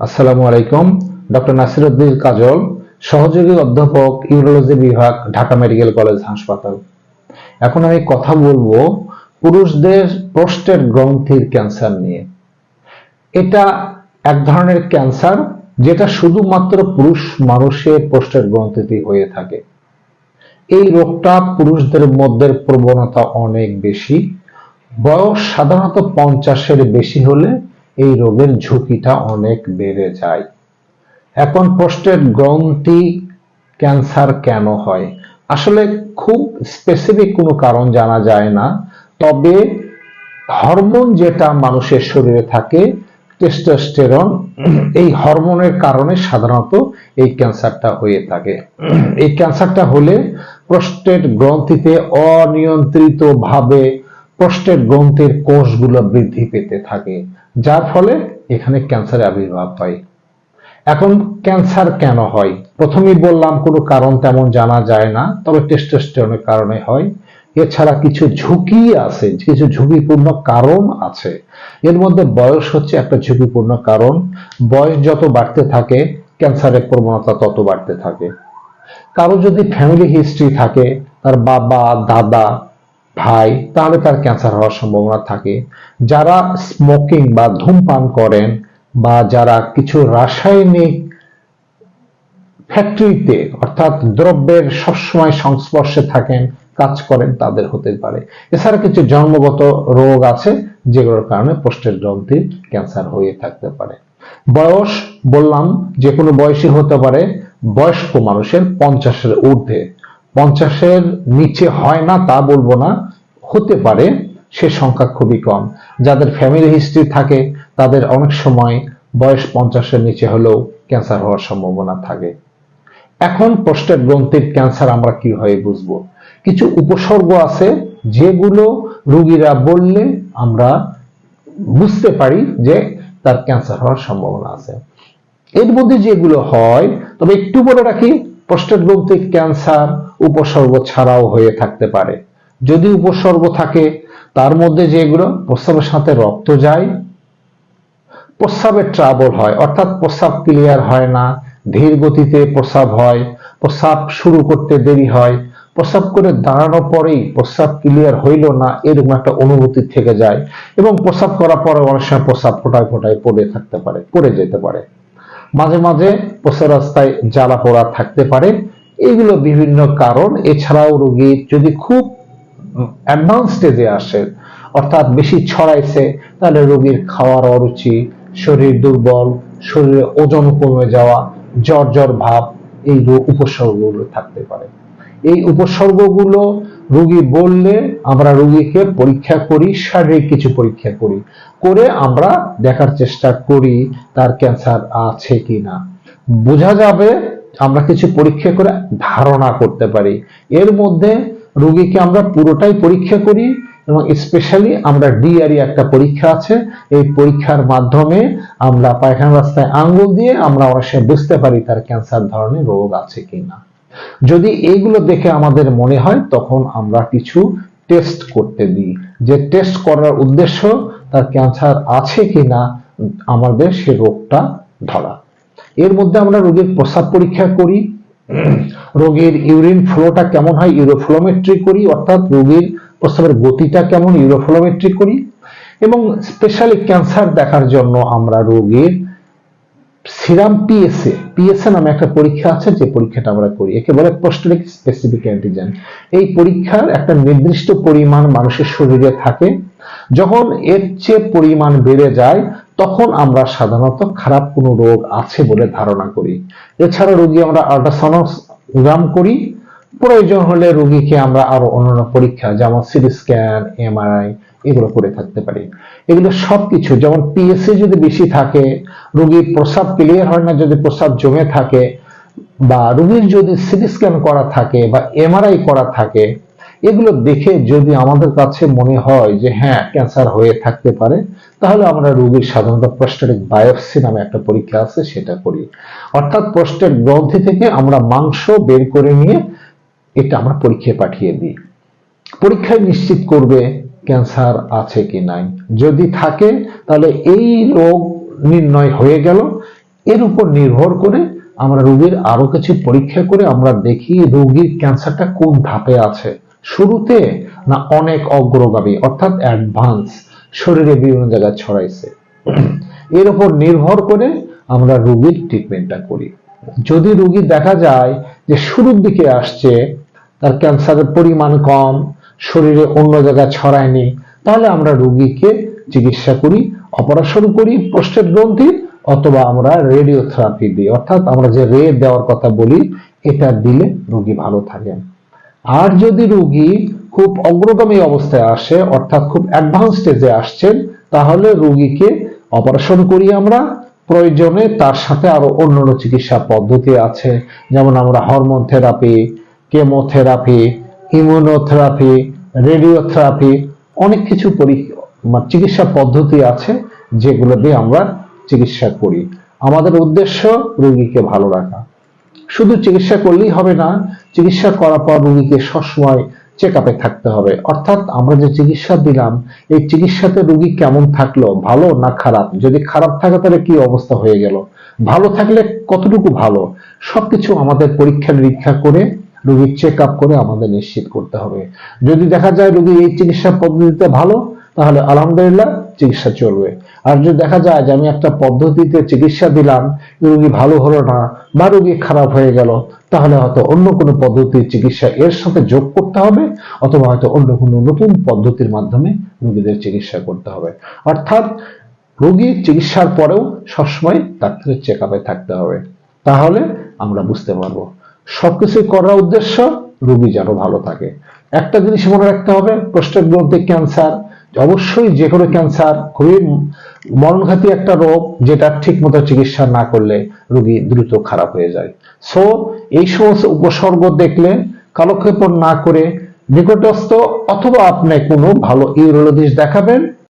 আসসালামু আলাইকুম, ডক্টর নাসিরউদ্দিন কাজল, সহযোগী অধ্যাপক, ইউরোলজি বিভাগ, ঢাকা মেডিকেল কলেজ, হাসপাতাল। এখন আমি কথা বলব পুরুষদের প্রোস্টেট গ্রন্থির ক্যান্সার নিয়ে। এটা এক ধরনের ক্যান্সার যেটা শুধুমাত্র পুরুষ মানুষের প্রোস্টেট গ্রন্থিতে হয়ে থাকে। এই রোগটা পুরুষদের মধ্যে প্রবণতা অনেক বেশি। বয়স সাধারণত পঞ্চাশের বেশি হলে এই রোগের ঝুঁকিটা অনেক বেড়ে যায়। এখন প্রোস্টেট গ্রন্থি ক্যান্সার কেন হয়? আসলে খুব স্পেসিফিক কোনো কারণ জানা যায় না, তবে হরমোন যেটা মানুষের শরীরে থাকে টেস্টোস্টেরন এই হরমোনের কারণে সাধারণত এই ক্যান্সারটা হয়ে থাকে। এই ক্যান্সারটা হলে প্রোস্টেট গ্রন্থিতে অনিয়ন্ত্রিতভাবে ভাবে প্রোস্টেট গ্রন্থির কোষগুলো বৃদ্ধি পেতে থাকে, যার ফলে এখানে ক্যান্সারের আবির্ভাব হয়। এখন ক্যান্সার কেন হয়? প্রথমেই বললাম, কোনো কারণ তেমন জানা যায় না, তবে টেস্টোস্টেরনের কারণে হয়। এছাড়া কিছু ঝুঁকি আছে, কিছু ঝুঁকিপূর্ণ কারণ আছে। এর মধ্যে বয়স হচ্ছে একটা ঝুঁকিপূর্ণ কারণ। বয়স যত বাড়তে থাকে, ক্যান্সারের প্রবণতা তত বাড়তে থাকে। কারও যদি ফ্যামিলি হিস্ট্রি থাকে, তার বাবা, দাদা ভাই, তাহলে তার ক্যান্সার হওয়ার সম্ভাবনা থাকে। যারা স্মোকিং বা ধূমপান করেন বা যারা কিছু রাসায়নিক ফ্যাক্টরিতে, অর্থাৎ দ্রব্যের সবসময় সংস্পর্শে থাকেন, কাজ করেন, তাদের হতে পারে। এছাড়া কিছু জন্মগত রোগ আছে, যেগুলোর কারণে পোস্টের গ্রন্থির ক্যান্সার হয়ে থাকতে পারে। বয়স, বললাম যে কোনো বয়সী হতে পারে। বয়স্ক মানুষের পঞ্চাশের ঊর্ধ্বে। পঞ্চাশের নিচে হয় না, তা বলব না, হতে পারে সে সংখ্যা খুবই কম। যাদের ফ্যামিলি হিস্ট্রি থাকে, তাদের অনেক সময় বয়স পঞ্চাশের নিচে হলেও ক্যান্সার হওয়ার সম্ভাবনা থাকে। এখন প্রস্টেট গ্রন্থির ক্যান্সার আমরা কীভাবে বুঝব? কিছু উপসর্গ আছে যেগুলো রুগীরা বললে আমরা বুঝতে পারি যে তার ক্যান্সার হওয়ার সম্ভাবনা আছে। এর মধ্যে যেগুলো হয়, তবে একটু বলে রাখি প্রস্টেট গ্রন্থির ক্যান্সার উপসর্গ ছাড়াও হয়ে থাকতে পারে। যদি উপসর্গ থাকে, তার মধ্যে যেগুলো, প্রস্রাবের সাথে রক্ত যায়, প্রস্রাবের ট্রাবল হয়, অর্থাৎ প্রস্রাব ক্লিয়ার হয় না, ধীর গতিতে প্রস্রাব হয়, প্রস্রাব শুরু করতে দেরি হয়, প্রস্রাব করে দাঁড়ানোর পরেই প্রস্রাব ক্লিয়ার হইল না, এরকম একটা অনুভূতি থেকে যায় এবং প্রস্রাব করার পরে অনেক সময় প্রস্রাব ফোটায় ফোটায় পড়ে থাকতে পারে, পড়ে যেতে পারে। মাঝে মাঝে প্রস্রাব রাস্তায় জ্বালা পোড়া থাকতে পারে এইগুলো বিভিন্ন কারণ। এছাড়াও রোগীর যদি খুব অ্যাডভান্স স্টেজে আসে, অর্থাৎ বেশি ছড়াইছে, তাহলে রোগীর খাওয়ার অরুচি, শরীর দুর্বল, শরীরে ওজন কমে যাওয়া, জ্বর জ্বর ভাব, এই রোগ উপসর্গগুলো থাকতে পারে। এই উপসর্গগুলো রোগী বললে আমরা রোগীকে পরীক্ষা করি, শারীরিক কিছু পরীক্ষা করি। করে আমরা দেখার চেষ্টা করি, তার ক্যান্সার আছে কি না বোঝা যাবে আমরা কিছু পরীক্ষা করে ধারণা করতে পারি। এর মধ্যে রোগীকে আমরা পুরোটাই পরীক্ষা করি এবং স্পেশালি আমরা ডিআরই একটা পরীক্ষা আছে। এই পরীক্ষার মাধ্যমে আমরা পায়খানা রাস্তায় আঙ্গুল দিয়ে আমরা সময় বুঝতে পারি তার ক্যান্সার ধরনের রোগ আছে কিনা। যদি এইগুলো দেখে আমাদের মনে হয়, তখন আমরা কিছু টেস্ট করতে দিই। যে টেস্ট করার উদ্দেশ্য তার ক্যান্সার আছে কিনা, আমাদের সে রোগটা ধরা। এর মধ্যে আমরা রোগীর প্রস্রাব পরীক্ষা করি, রোগীর ইউরিন ফ্লোটা কেমন হয়, ইউরোফ্লোমেট্রি করি, অর্থাৎ রোগীর প্রস্রাবের গতিটা কেমন, ইউরোফ্লোমেট্রি করি। এবং স্পেশালি ক্যান্সার দেখার জন্য আমরা রোগীর সিরাম পিএসএ পিএসএ নামে একটা পরীক্ষা আছে, যে পরীক্ষাটা আমরা করি। একে বলে প্রোস্টেটিক স্পেসিফিক অ্যান্টিজেন এই পরীক্ষার একটা নির্দিষ্ট পরিমাণ মানুষের শরীরে থাকে। যখন এর চেয়ে পরিমাণ বেড়ে যায় তখন আমরা সাধারণত খারাপ কোনো রোগ আছে বলে ধারণা করি। এছাড়া রোগী আমরা আল্ট্রাসনোগ্রাম করি। প্রয়োজন হলে রোগীকে আমরা আরও অন্যান্য পরীক্ষা, যেমন সিটি স্ক্যান, এমআরআই, এগুলো করে থাকতে পারি। এগুলো সবকিছু, যেমন পিএসসি যদি বেশি থাকে, রোগীর প্রস্রাব ক্লিয়ার হয় না, যদি প্রস্রাব জমে থাকে, বা রোগীর যদি সিটি স্ক্যান করা থাকে, বা এমআরআই করা থাকে এগুলো দেখে যদি আমাদের কাছে মনে হয় যে হ্যাঁ ক্যান্সার হয়ে থাকতে পারে, তাহলে আমরা রোগীর সাধারণত প্রস্টেটিক বায়োপসি নামে একটা পরীক্ষা আছে, সেটা করি। অর্থাৎ প্রস্টেট গ্রন্থি থেকে আমরা মাংস বের করে নিয়ে এটা আমরা পরীক্ষায় পাঠিয়ে দিই। পরীক্ষায় নিশ্চিত করবে ক্যান্সার আছে কি নাই। যদি থাকে, তাহলে এই রোগ নির্ণয় হয়ে গেল। এর উপর নির্ভর করে আমরা রোগীর আরও কিছু পরীক্ষা করে আমরা দেখি রোগীর ক্যান্সারটা কোন ধাপে আছে। শুরুতে না অনেক অগ্রগামী, অর্থাৎ অ্যাডভান্স শরীরে বিভিন্ন জায়গায় ছড়াইছে। এর উপর নির্ভর করে আমরা রোগীর ট্রিটমেন্টটা করি। যদি রোগী দেখা যায় যে শুরুর দিকে আসছে, তার ক্যান্সারের পরিমাণ কম, শরীরে অন্য জায়গায় ছড়ায়নি, তাহলে আমরা রোগীকে চিকিৎসা করি, অপারেশন করি প্রস্টেট গ্রন্থি অথবা আমরা রেডিওথেরাপি দিই। অর্থাৎ আমরা যে রে দেওয়ার কথা বলি, এটা দিলে রোগী ভালো থাকেন। আর যদি রোগী খুব অগ্রগামী অবস্থায় আসে, অর্থাৎ খুব অ্যাডভান্স স্টেজে আসছেন, তাহলে রোগীকে অপারেশন করি আমরা। প্রয়োজনে তার সাথে আরও অন্যান্য চিকিৎসা পদ্ধতি আছে, যেমন আমরা hormone therapy chemotherapy immunotherapy radiotherapy অনেক কিছু মানে চিকিৎসা পদ্ধতি আছে যেগুলো দিয়ে আমরা চিকিৎসা করি। আমাদের উদ্দেশ্য রোগীকে ভালো রাখা। শুধু চিকিৎসা করলেই হবে না চিকিৎসা করার পর রোগীকে সবসময় চেক আপে থাকতে হবে। অর্থাৎ আমরা যে চিকিৎসা দিলাম, এই চিকিৎসাতে রোগী কেমন থাকল, ভালো না খারাপ? যদি খারাপ থাকে তাহলে কি অবস্থা হয়ে গেল? ভালো থাকলে কতটুকু ভালো? সবকিছু আমাদের পরীক্ষা নিরীক্ষা করে, রোগীর চেক আপ করে আমাদের নিশ্চিত করতে হবে। যদি দেখা যায় রোগী এই চিকিৎসা পদ্ধতিতে ভালো, তাহলে আলহামদুলিল্লাহ চিকিৎসা চলবে। আর যদি দেখা যায় যে আমি একটা পদ্ধতিতে চিকিৎসা দিলাম রোগী ভালো হলো না বা রোগী খারাপ হয়ে গেল, তাহলে হয়তো অন্য কোনো পদ্ধতির চিকিৎসা এর সাথে যোগ করতে হবে, অথবা হয়তো অন্য কোনো নতুন পদ্ধতির মাধ্যমে রোগীদের চিকিৎসা করতে হবে। অর্থাৎ রোগী চিকিৎসার পরেও সবসময় ডাক্তারের চেক আপে থাকতে হবে। তাহলে আমরা বুঝতে পারব। সবকিছু করার উদ্দেশ্য রোগী যেন ভালো থাকে। একটা জিনিস মনে রাখতে হবে প্রস্টেট গ্রন্থি ক্যান্সার, অবশ্যই যে কোনো ক্যান্সার খুবই মরণঘাতী একটা রোগ যেটা ঠিক মতো চিকিৎসা না করলে রোগী দ্রুত খারাপ হয়ে যায়। সো এই সমস্ত উপসর্গ দেখলে কালক্ষেপণ না করে নিকটস্থ অথবা আপনি কোনো ভালো ইউরোলজিস্ট দেখাবেন